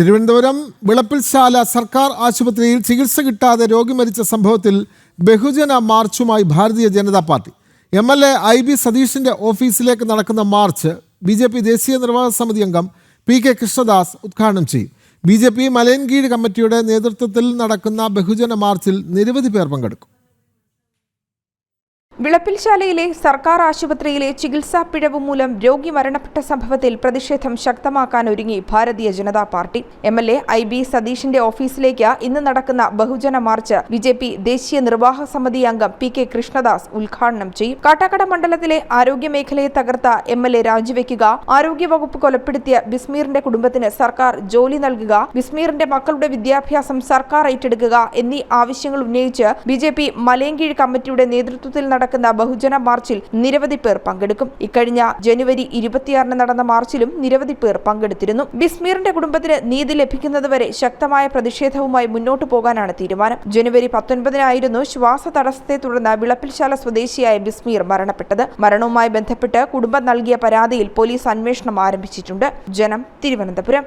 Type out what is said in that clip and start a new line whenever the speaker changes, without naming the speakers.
തിരുവനന്തപുരം വിളപ്പിൽശാല സർക്കാർ ആശുപത്രിയിൽ ചികിത്സ കിട്ടാതെ രോഗി മരിച്ച സംഭവത്തിൽ ബഹുജന മാർച്ചുമായി Bharatiya Janata party. M L A I B സതീഷിന്റെ ഓഫീസിലേക്ക് നടക്കുന്ന മാർച്ച് ബി ജെ പി ദേശീയ നിർവാഹക സമിതി അംഗം പി കെ കൃഷ്ണദാസ് ഉദ്ഘാടനം ചെയ്യും. ബി ജെ പി മലയൻകീഴ് കമ്മിറ്റിയുടെ നേതൃത്വത്തിൽ നടക്കുന്ന ബഹുജന മാർച്ചിൽ നിരവധി പേർ പങ്കെടുക്കും.
വിളപ്പിൽശാലയിലെ സർക്കാർ ആശുപത്രിയിലെ ചികിത്സാ പിഴവ് മൂലം രോഗി മരണപ്പെട്ട സംഭവത്തിൽ പ്രതിഷേധം ശക്തമാക്കാൻ ഒരുങ്ങി Bharatiya Janata party. M L A I B സതീഷിന്റെ ഓഫീസിലേക്ക് ഇന്ന് നടക്കുന്ന ബഹുജന മാർച്ച് ബി ജെ പി ദേശീയ നിർവാഹക സമിതി അംഗം പി കെ കൃഷ്ണദാസ് ഉദ്ഘാടനം ചെയ്യും. കാട്ടാക്കട മണ്ഡലത്തിലെ ആരോഗ്യ മേഖലയെ തകർത്ത എം എൽ എ രാജിവെക്കുക ആരോഗ്യവകുപ്പ് കൊലപ്പെടുത്തിയ ബിസ്മീറിന്റെ കുടുംബത്തിന് സർക്കാർ ജോലി നൽകുക ബിസ്മീറിന്റെ മക്കളുടെ വിദ്യാഭ്യാസം സർക്കാർ ഏറ്റെടുക്കുക എന്നീ ആവശ്യങ്ങൾ ഉന്നയിച്ച് ബി ജെ പി മലയൻകീഴ് കമ്മിറ്റിയുടെ നേതൃത്വത്തിൽ നടക്കുന്ന ബഹുജന മാർച്ചിൽ നിരവധി പേർ പങ്കെടുക്കും. ഇക്കഴിഞ്ഞ ജനുവരി ഇരുപത്തിയാറിന് നടന്ന മാർച്ചിലും നിരവധി പേർ പങ്കെടുത്തിരുന്നു. ബിസ്മീറിന്റെ കുടുംബത്തിന് നീതി ലഭിക്കുന്നതുവരെ ശക്തമായ പ്രതിഷേധവുമായി മുന്നോട്ടു പോകാനാണ് തീരുമാനം. ജനുവരി പത്തൊൻപതിനായിരുന്നു ശ്വാസ തടസ്സത്തെ തുടർന്ന് വിളപ്പിൽശാല സ്വദേശിയായ ബിസ്മീർ മരണപ്പെട്ടത്. മരണവുമായി ബന്ധപ്പെട്ട് കുടുംബം നൽകിയ പരാതിയിൽ പോലീസ് അന്വേഷണം ആരംഭിച്ചിട്ടുണ്ട്. ജനം തിരുവനന്തപുരം.